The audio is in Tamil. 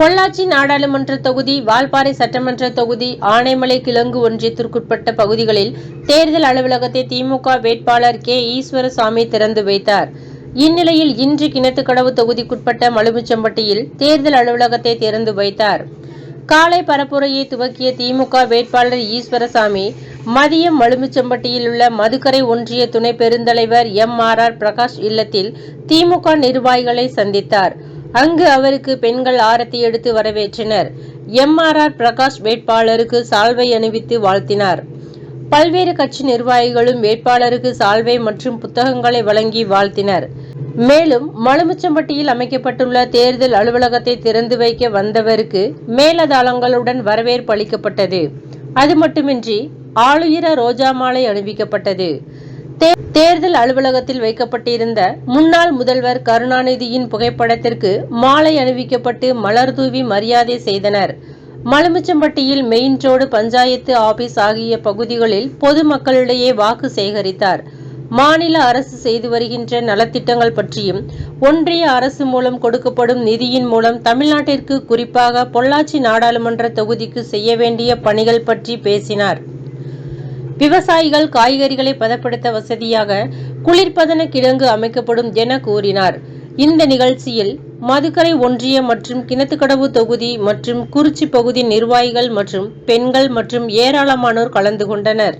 பொள்ளாச்சி நாடாளுமன்ற தொகுதி வால்பாறை சட்டமன்ற தொகுதி ஆனைமலை கிழங்கு ஒன்றியத்திற்குட்பட்ட பகுதிகளில் தேர்தல் அலுவலகத்தை திமுக வேட்பாளர் கே. ஈஸ்வரசாமி திறந்து வைத்தார். இந்நிலையில் இன்று கிணத்துக்கடவு தொகுதிக்குட்பட்ட மலுமிச்சம்பட்டியில் தேர்தல் அலுவலகத்தை திறந்து வைத்தார். காலை பரப்புரையை துவக்கிய திமுக வேட்பாளர் ஈஸ்வரசாமி மதியம் மலுமிச்சம்பட்டியில் உள்ள மதுக்கரை ஒன்றிய துணை பெருந்தலைவர் எம் ஆர் ஆர் பிரகாஷ் இல்லத்தில் திமுக நிர்வாகிகளை சந்தித்தார். அங்கு அவருக்கு பெண்கள் ஆரத்தி எடுத்து வரவேற்றனர். எம்ஆர்ஆர் பிரகாஷ் வேட்பாளருக்கு சால்வை அணிவித்து வாழ்த்தினார். பல்வேறு கட்சி நிர்வாகிகளும் வேட்பாளருக்கு சால்வை மற்றும் புத்தகங்களை வழங்கி வாழ்த்தினர். மேலும் மலுமிச்சம்பட்டியில் அமைக்கப்பட்டுள்ள தேர்தல் அலுவலகத்தை திறந்து வைக்க வந்தவருக்கு மேலதாளங்களுடன் வரவேற்பு அளிக்கப்பட்டது. அது மட்டுமின்றி ஆளுயர ரோஜா மாலை அணிவிக்கப்பட்டது. தேர்தல் அலுவலகத்தில் வைக்கப்பட்டிருந்த முன்னாள் முதல்வர் கருணாநிதியின் புகைப்படத்திற்கு மாலை அணிவிக்கப்பட்டு மலர் தூவி மரியாதை செய்தனர். மலுமிச்சம்பட்டியில் மெயின் ரோடு பஞ்சாயத்து ஆபீஸ் ஆகிய பகுதிகளில் பொதுமக்களிடையே வாக்கு சேகரித்தார். மாநில அரசு செய்து வருகின்ற நலத்திட்டங்கள் பற்றியும் ஒன்றிய அரசு மூலம் கொடுக்கப்படும் நிதியின் மூலம் தமிழ்நாட்டிற்கு குறிப்பாக பொள்ளாச்சி நாடாளுமன்ற தொகுதிக்கு செய்ய வேண்டிய பணிகள் பற்றி பேசினார். விவசாயிகள் காய்கறிகளை பதப்படுத்த வசதியாக குளிர்பதன கிடங்கு அமைக்கப்படும் என கூறினார். இந்த நிகழ்ச்சியில் மதுக்கரை ஒன்றிய மற்றும் கிணத்துக்கடவு தொகுதி மற்றும் குறிச்சி பகுதி நிர்வாகிகள் மற்றும் பெண்கள் மற்றும் ஏராளமானோர் கலந்து கொண்டனர்.